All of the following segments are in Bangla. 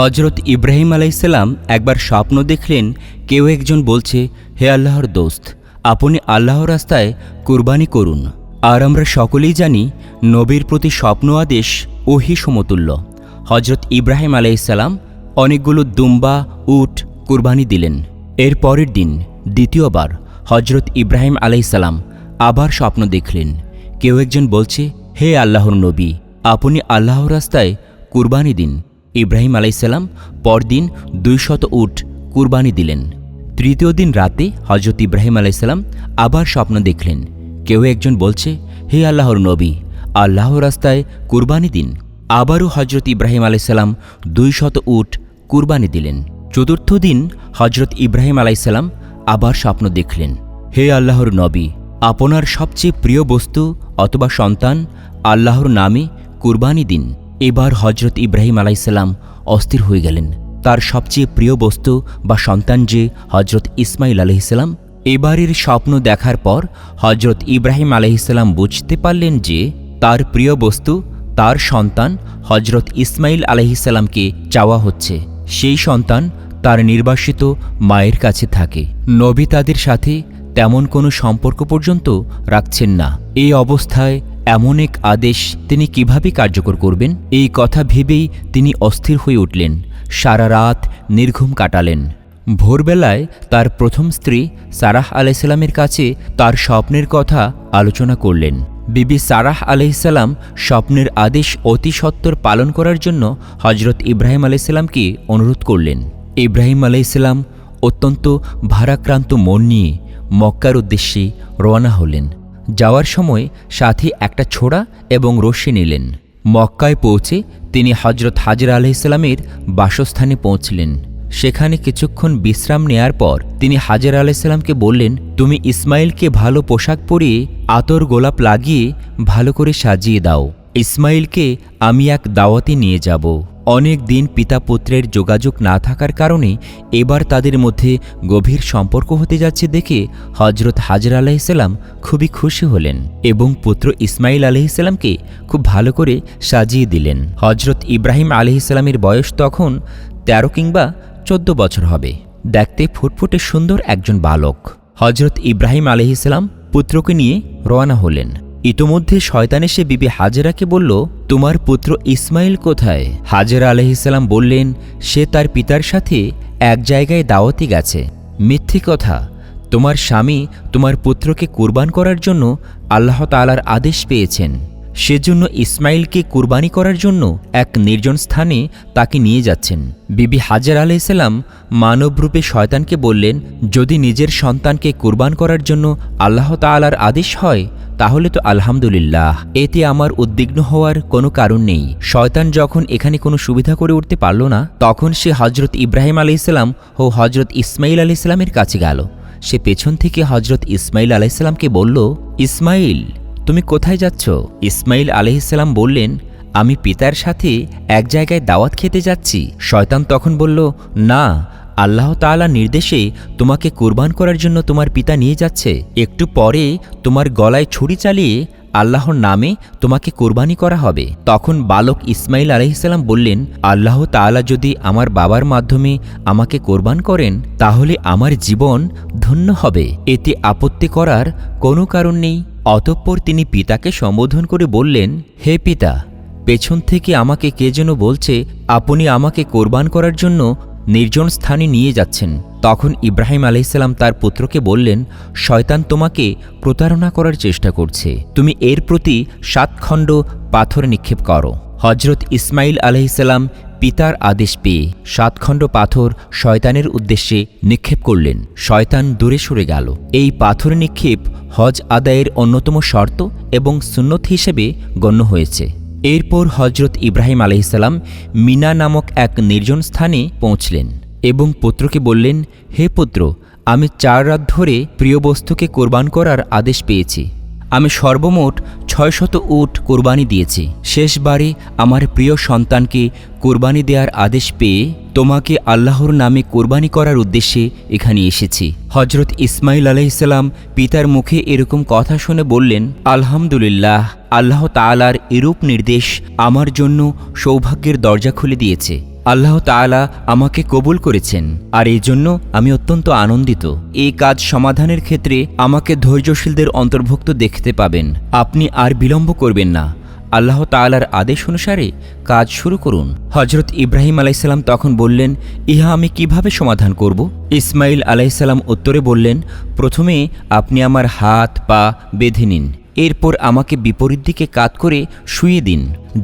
হজরত ইব্রাহিম আলাইসাল্লাম একবার স্বপ্ন দেখলেন, কেউ একজন বলছে, হে আল্লাহর দোস্ত, আপনি আল্লাহর রাস্তায় কুরবানি করুন। আর আমরা সকলেই জানি, নবীর প্রতি স্বপ্ন আদেশ ওহি সমতুল্য। হজরত ইব্রাহিম আলাইসাল্লাম অনেকগুলো দুম্বা, উট কুরবানি দিলেন। এর পরের দিন, দ্বিতীয়বার হজরত ইব্রাহিম আলাইসাল্লাম আবার স্বপ্ন দেখলেন। কেউ একজন বলছে, হে আল্লাহর নবী, আপনি আল্লাহর রাস্তায় কুরবানি দিন। ইব্রাহিম আলাইসাল্লাম পরদিন দুই শত উট কুরবানি দিলেন। তৃতীয় দিন রাতে হজরত ইব্রাহিম আলাইসাল্লাম আবার স্বপ্ন দেখলেন। কেউ একজন বলছে, হে আল্লাহর নবী আল্লাহ রাস্তায় কুরবানি দিন। আবারও হজরত ইব্রাহিম আলাইসাল্লাম দুই শত উট কুরবানি দিলেন। চতুর্থ দিন হজরত ইব্রাহিম আলাইসাল্লাম আবার স্বপ্ন দেখলেন। হে আল্লাহর নবী, আপনার সবচেয়ে প্রিয় বস্তু অথবা সন্তান আল্লাহর নামে কুরবানি দিন। এবার হজরত ইব্রাহিম আলাইসাল্লাম অস্থির হয়ে গেলেন। তার সবচেয়ে প্রিয় বস্তু বা সন্তান যে হজরত ইসমাইল আলহিসাল্লাম এবারের স্বপ্ন দেখার পর হজরত ইব্রাহিম আলহিসাল্লাম বুঝতে পারলেন যে তার প্রিয় বস্তু, তার সন্তান হজরত ইসমাইল আলহিসাল্লামকে চাওয়া হচ্ছে। সেই সন্তান তার নির্বাসিত মায়ের কাছে থাকে। নবী তাদের সাথে তেমন কোনো সম্পর্ক পর্যন্ত রাখছেন না। এই অবস্থায় এমন এক আদেশ তিনি কীভাবে কার্যকর করবেন? এই কথা ভেবেই তিনি অস্থির হয়ে উঠলেন। সারা রাত নির্ঘুম কাটালেন। ভোরবেলায় তার প্রথম স্ত্রী সারাহ আলাইসাল্লামের কাছে তার স্বপ্নের কথা আলোচনা করলেন। বিবি সারাহ আলাইসাল্লাম স্বপ্নের আদেশ অতি সত্বর পালন করার জন্য হজরত ইব্রাহিম আলাইসাল্লামকে অনুরোধ করলেন। ইব্রাহিম আলাইসাল্লাম অত্যন্ত ভারাক্রান্ত মন নিয়ে মক্কার উদ্দেশ্যে রওনা হলেন। যাওয়ার সময় সাথে একটা ছোড়া এবং রশ্মি নিলেন। মক্কায় পৌঁছে তিনি হজরত হাজির আলাইসাল্লামের বাসস্থানে পৌঁছলেন। সেখানে কিছুক্ষণ বিশ্রাম নেয়ার পর তিনি হাজার আলাইসাল্লামকে বললেন, তুমি ইসমাইলকে ভালো পোশাক পরিয়ে আতর গোলাপ লাগিয়ে ভালো করে সাজিয়ে দাও। ইসমাইলকে আমি এক দাওয়াতে নিয়ে যাব। অনেক দিন পিতা পুত্রের যোগাযোগ না থাকার কারণে এবার তাদের মধ্যে গভীর সম্পর্ক হতে যাচ্ছে দেখে হজরত হাজর আলাইসাল্লাম খুবই খুশি হলেন এবং পুত্র ইসমাইল আলহিসাল্লামকে খুব ভালো করে সাজিয়ে দিলেন। হজরত ইব্রাহিম আলহিসাল্লামের বয়স তখন তেরো কিংবা চোদ্দ বছর হবে। দেখতে ফুটফুটে সুন্দর একজন বালক। হজরত ইব্রাহিম আলহিসাল্লাম পুত্রকে নিয়ে রওনা হলেন। ইতোমধ্যে শয়তান এসে বিবি হাজেরাকে বলল তোমার পুত্র ইসমাইল কোথায়? হাজেরা আলহিসাল্লাম বললেন, সে তার পিতার সাথে এক জায়গায় দাওয়াতি গেছে। মিথ্যে কথা, তোমার স্বামী তোমার পুত্রকে কুরবান করার জন্য আল্লাহ তালার আদেশ পেয়েছেন। সেজন্য ইসমাইলকে কুরবানি করার জন্য এক নির্জন স্থানে তাকে নিয়ে যাচ্ছেন। বিবি হাজার আলাইসাল্লাম মানবরূপে শয়তানকে বললেন, যদি নিজের সন্তানকে কুরবান করার জন্য আল্লাহ তালার আদেশ হয় তাহলে তো আলহামদুলিল্লাহ। এতে আমার উদ্বিগ্ন হওয়ার কোনো কারণ নেই। শয়তান যখন এখানে কোনো সুবিধা করে উঠতে পারল না, তখন সে হজরত ইব্রাহিম আলাইসাল্লাম ও হজরত ইসমাইল আলাইসাল্লামের কাছে গেল। সে পেছন থেকে হজরত ইসমাইল আলাইসাল্লামকে বলল ইসমাইল তুমি কোথায় যাচ্ছ? ইসমাইল আলহিসাল্লাম বললেন, আমি পিতার সাথে এক জায়গায় দাওয়াত খেতে যাচ্ছি। শয়তান তখন বলল, না আল্লাহ তাআলা নির্দেশে তোমাকে কুরবান করার জন্য তোমার পিতা নিয়ে যাচ্ছে। একটু পরে তোমার গলায় ছুরি চালিয়ে আল্লাহর নামে তোমাকে কোরবানি করা হবে। তখন বালক ইসমাইল আলহিসাল্লাম বললেন, আল্লাহ তাআলা যদি আমার বাবার মাধ্যমে আমাকে কোরবান করেন, তাহলে আমার জীবন ধন্য হবে। এতে আপত্তি করার কোনো কারণ নেই। অতঃপর তিনি পিতাকে সম্বোধন করে বললেন, হে পিতা, পেছন থেকে আমাকে কে যেন বলছে, আপনি আমাকে কোরবান করার জন্য নির্জন স্থানে নিয়ে যাচ্ছেন। তখন ইব্রাহিম আলহিসাল্লাম তার পুত্রকে বললেন, শয়তান তোমাকে প্রতারণা করার চেষ্টা করছে। তুমি এর প্রতি সাতখণ্ড পাথর নিক্ষেপ করো। হজরত ইসমাইল আলহিসাল্লাম পিতার আদেশ পেয়ে সাতখণ্ড পাথর শয়তানের উদ্দেশ্যে নিক্ষেপ করলেন। শয়তান দূরে সরে গেল। এই পাথর নিক্ষেপ হজ আদায়ের অন্যতম শর্ত এবং সুন্নত হিসেবে গণ্য হয়েছে। এরপর হজরত ইব্রাহিম আলহিসাল্লাম মিনা নামক এক নির্জন স্থানে পৌঁছলেন এবং পুত্রকে বললেন, হে পুত্র, আমি চার রাত ধরে প্রিয় বস্তুকে কোরবান করার আদেশ পেয়েছি। আমি সর্বমোট ছয়শত উট কোরবানি দিয়েছি। শেষবারে আমার প্রিয় সন্তানকে কোরবানি দেওয়ার আদেশ পেয়ে তোমাকে আল্লাহর নামে কোরবানি করার উদ্দেশ্যে এখানে এসেছি। হজরত ইসমাইল আলাইসাল্লাম পিতার মুখে এরকম কথা শুনে বললেন, আলহামদুলিল্লাহ, আল্লাহ তালার এরূপ নির্দেশ আমার জন্য সৌভাগ্যের দরজা খুলে দিয়েছে। আল্লাহ তাআলা আমাকে কবুল করেছেন, আর এই জন্য আমি অত্যন্ত আনন্দিত। এই কাজ সমাধানের ক্ষেত্রে আমাকে ধৈর্যশীলদের অন্তর্ভুক্ত দেখতে পাবেন। আপনি আর বিলম্ব করবেন না। আল্লাহ তাআলার আদেশ অনুসারে কাজ শুরু করুন। হজরত ইব্রাহিম আলাইসাল্লাম তখন বললেন, ইহা আমি কীভাবে সমাধান করব? ইসমাইল আলাইসাল্লাম উত্তরে বললেন, প্রথমে আপনি আমার হাত, পা বেঁধে নিন। এরপর আমাকে বিপরীত দিকে কাত করে শুয়ে দিন,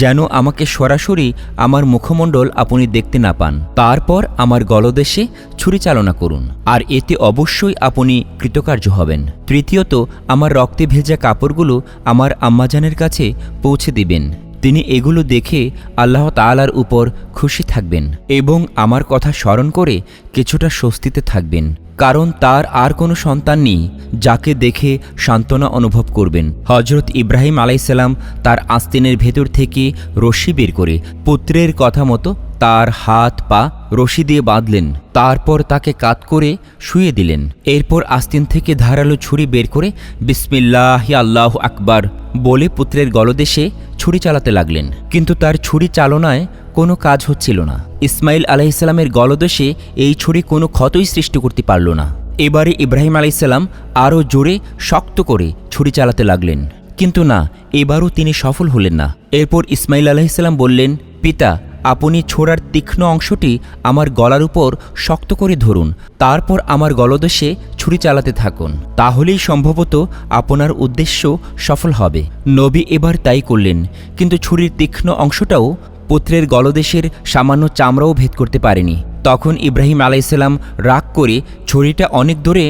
যেন আমাকে সরাসরি আমার মুখমণ্ডল আপনি দেখতে না পান। তারপর আমার গলদেশে ছুরি চালনা করুন, আর এতে অবশ্যই আপনি কৃতকার্য হবেন। তৃতীয়ত, আমার রক্তে ভেজা কাপড়গুলো আমার আম্মাজানের কাছে পৌঁছে দিবেন। তিনি এগুলো দেখে আল্লাহ তালার উপর খুশি থাকবেন এবং আমার কথা স্মরণ করে কিছুটা স্বস্তিতে থাকবেন। কারণ তার আর কোনো সন্তান নেই, যাকে দেখে সান্ত্বনা অনুভব করবেন। হজরত ইব্রাহিম আলাইসাল্লাম তার আস্তিনের ভেতর থেকে রশ্মি বের করে পুত্রের কথা মতো তার হাত পা রশি দিয়ে বাঁধলেন। তারপর তাকে কাত করে শুয়ে দিলেন। এরপর আস্তিন থেকে ধারালো ছুরি বের করে বিসমিল্লাহ আল্লাহ আকবার বলে পুত্রের গলদেশে ছুরি চালাতে লাগলেন। কিন্তু তার ছুরি চালনায় কোনো কাজ হচ্ছিল না। ইসমাইল আলাইসাল্লামের গলদেশে এই ছুরি কোনো ক্ষতই সৃষ্টি করতে পারল না। এবারে ইব্রাহিম আলাইসাল্লাম আরও জোরে, শক্ত করে ছুরি চালাতে লাগলেন। কিন্তু না, এবারও তিনি সফল হলেন না। এরপর ইসমাইল আলাইসাল্লাম বললেন, পিতা, আপনি ছোড়ার তীক্ষ্ণ অংশটি আমার গলার উপর শক্ত করে ধরুন। তারপর আমার গলদেশে ছুরি চালাতে থাকুন। তাহলেই সম্ভবত আপনার উদ্দেশ্য সফল হবে। নবী এবার তাই করলেন, কিন্তু ছুরির তীক্ষ্ণ অংশটাও পুত্রের গলদেশের সামান্য চামড়াও ভেদ করতে পারেনি। তখন ইব্রাহিম আলাইসাল্লাম রাগ করে ছুরিটা অনেক দূরে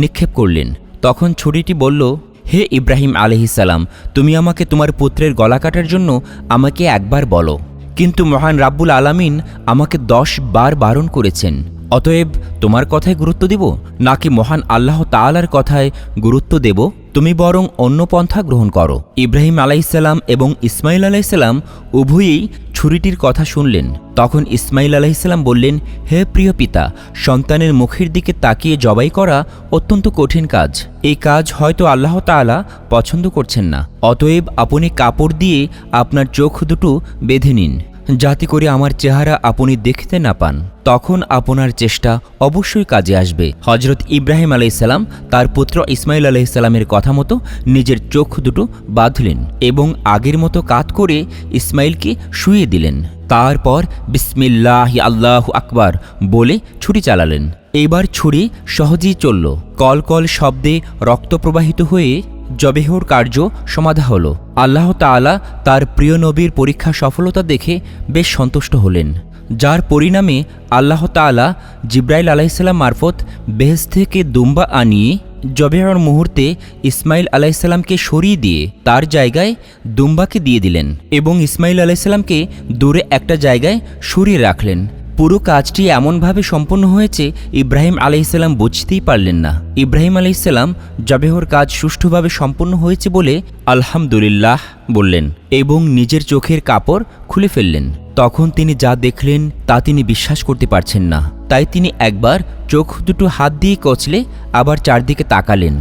নিক্ষেপ করলেন। তখন ছুরিটি বলল, হে ইব্রাহিম আলহিসাল্লাম তুমি আমাকে তোমার পুত্রের গলা কাটার জন্য আমাকে একবার বলো। কিন্তু মহান রাব্বুল আলামিন আমাকে দশ বার বারণ করেছেন। অতএব তোমার কথায় গুরুত্ব দিব, নাকি মহান আল্লাহ তালার কথায় গুরুত্ব দেব? তুমি বরং অন্য পন্থা গ্রহণ করো। ইব্রাহিম আলাইসাল্লাম এবং ইসমাইল আলাইসাল্লাম উভয়েই ছুরিটির কথা শুনলেন, তখন ইসমাইল আলাইসাল্লাম বললেন, হে প্রিয় পিতা, সন্তানের মুখের দিকে তাকিয়ে জবাই করা অত্যন্ত কঠিন কাজ। এই কাজ হয়তো আল্লাহ তালা পছন্দ করছেন না। অতএব আপনি কাপড় দিয়ে আপনার চোখ দুটো বেঁধে নিন। যাতে করে আমার চেহারা আপনি দেখতে না পান, তখন আপনার চেষ্টা অবশ্যই কাজে আসবে। হজরত ইব্রাহিম আলাইসাল্লাম তার পুত্র ইসমাইল আলাইসাল্লামের কথা মতো নিজের চোখ দুটো বাঁধলেন এবং আগের মতো কাত করে ইসমাইলকে শুয়ে দিলেন। তারপর বিসমিল্লাহ আল্লাহ আকবার বলে ছুরি চালালেন। এইবার ছুরি সহজেই চলল। কল কল শব্দে রক্ত প্রবাহিত হয়ে জবেহর কার্য সমাধা হল। আল্লাহ তাআলা তার প্রিয় নবীর পরীক্ষা সফলতা দেখে বেশ সন্তুষ্ট হলেন, যার পরিণামে আল্লাহ তাআলা জিব্রাইল আলাইসাল্লাম মারফত বেহেস থেকে দুম্বা আনিয়ে জবেহর মুহূর্তে ইসমাইল আলাইসাল্লামকে সরিয়ে দিয়ে তার জায়গায় দুম্বাকে দিয়ে দিলেন এবং ইসমাইল আলাইসাল্লামকে দূরে একটা জায়গায় সরিয়ে রাখলেন। পুরো কাজটি এমনভাবে সম্পন্ন হয়েছে, ইব্রাহিম আলাইসাল্লাম বুঝতেই পারলেন না। ইব্রাহিম আলাইসাল্লাম জবেহর কাজ সুষ্ঠুভাবে সম্পন্ন হয়েছে বলে আলহামদুলিল্লাহ বললেন এবং নিজের চোখের কাপড় খুলে ফেললেন। তখন তিনি যা দেখলেন তা তিনি বিশ্বাস করতে পারছেন না। তাই তিনি একবার চোখ দুটো হাত দিয়ে কচলে আবার চারদিকে তাকালেন।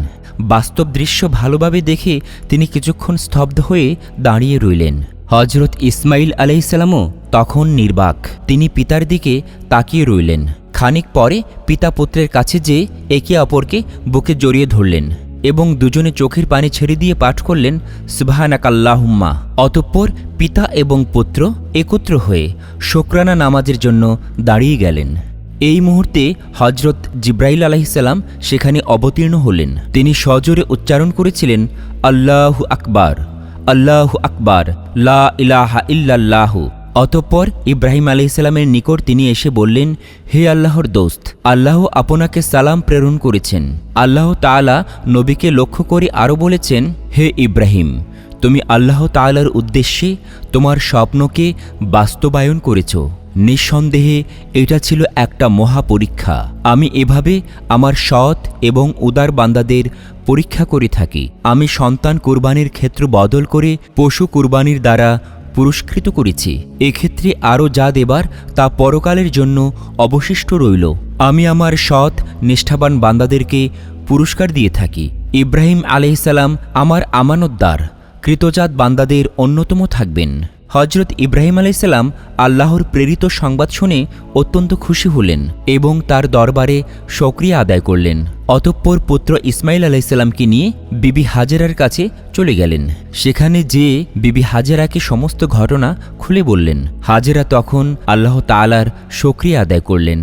বাস্তব দৃশ্য ভালোভাবে দেখে তিনি কিছুক্ষণ স্তব্ধ হয়ে দাঁড়িয়ে রইলেন। হজরত ইসমাইল আলাইসাল্লামও তখন নির্বাক। তিনি পিতার দিকে তাকিয়ে রইলেন। খানিক পরে পিতা পুত্রের কাছে যে একে অপরকে বুকে জড়িয়ে ধরলেন এবং দুজনে চোখের পানি ছেড়ে দিয়ে পাঠ করলেন, সুবাহানাকাল্লাহুম্মা। অতঃপর পিতা এবং পুত্র একত্র হয়ে শোকরানা নামাজের জন্য দাঁড়িয়ে গেলেন। এই মুহূর্তে হজরত জিব্রাইল আলাহিসাল্লাম সেখানে অবতীর্ণ হলেন। তিনি সজোরে উচ্চারণ করেছিলেন, আল্লাহ আকবার আল্লাহ আকবার, লা ইলাহা ইল্লাল্লাহু। অতঃপর ইব্রাহিম আলাইসাল্লামের নিকট তিনি এসে বললেন, হে আল্লাহর দোস্ত, আল্লাহ আপনাকে সালাম প্রেরণ করেছেন। আল্লাহ তাআলা নবীকে লক্ষ্য করে আরও বলেছেন, হে ইব্রাহিম, তুমি আল্লাহ তাআলার উদ্দেশ্যে তোমার স্বপ্নকে বাস্তবায়ন করেছ। নিঃসন্দেহে এটা ছিল একটা মহা পরীক্ষা আমি এভাবে আমার সৎ এবং উদার বান্দাদের পরীক্ষা করে থাকি। আমি সন্তান কুরবানির ক্ষেত্র বদল করে পশু কুরবানির দ্বারা পুরস্কৃত করেছি। এক্ষেত্রে আরও যা দেবার তা পরকালের জন্য অবশিষ্ট রইল। আমি আমার সৎ, নিষ্ঠাবান বান্দাদেরকে পুরস্কার দিয়ে থাকি। ইব্রাহিম আলহিসাল্লাম আমার আমানতদার। কৃতজাত বান্দাদের অন্যতম থাকবেন। হজরত ইব্রাহিম আলাইসাল্লাম আল্লাহর প্রেরিত সংবাদ শুনে অত্যন্ত খুশি হলেন এবং তার দরবারে সক্রিয়া আদায় করলেন। অতঃপর পুত্র ইসমাইল আলাইসাল্লামকে নিয়ে বিবি হাজেরার কাছে চলে গেলেন। সেখানে যে বিবি হাজেরাকে সমস্ত ঘটনা খুলে বললেন। হাজেরা তখন আল্লাহ তালার সক্রিয়া আদায় করলেন।